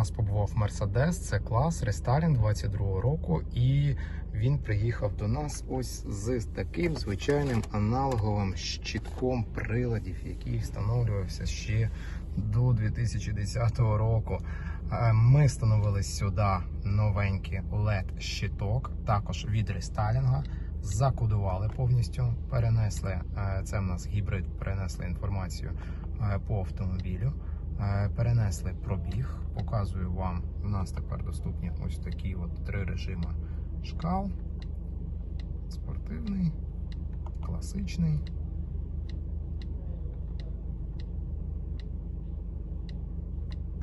Mercedes, це клас рестайлінг 22 року, і він приїхав до нас ось з таким звичайним аналоговим щитком приладів, який встановлювався ще до 2010 року. Е, Ми встановили сюди новенький LED щиток, також від рестайлінга. Закодували повністю, перенесли е, це в нас гібрид, перенесли інформацію е, по автомобілю. Е, Перенесли пробіг. Показую вам. У нас тепер доступні ось такі от три режими шкал: спортивний, класичний.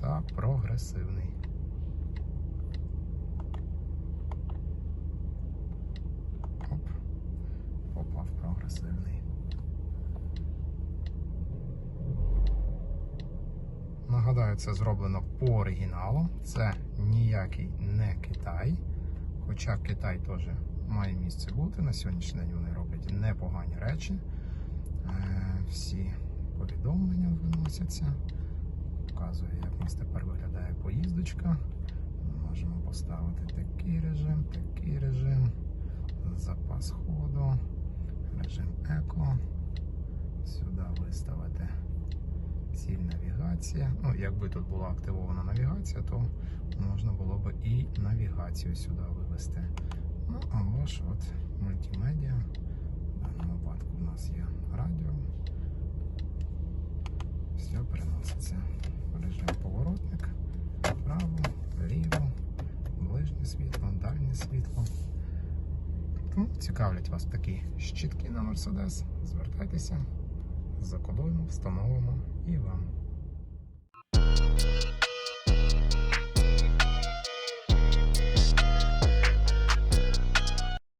Та прогресивний. Оп, попав прогресивний. Нагадаю, це зроблено по оригіналу. Це ніякий не Китай. Хоча Китай теж має місце бути. На сьогоднішній день вони роблять непогані речі. Е, Всі повідомлення виносяться. Показує, як у нас тепер виглядає поїздочка. Можемо поставити такий режим, такий режим, запас ходу, режим еко. Сюди виставити ціль навігація. Ну, якби тут була активована навігація, то можна було б і навігацію сюди вивести. Ну, або ж от мультимедіа. В даному випадку у нас є радіо. Все переноситься. Режим поворотник, право, ліво, ближнє світло, дальнє світло. Тому цікавлять вас такі щітки на Mercedes. Звертайтеся, закодуємо, встановимо і вам.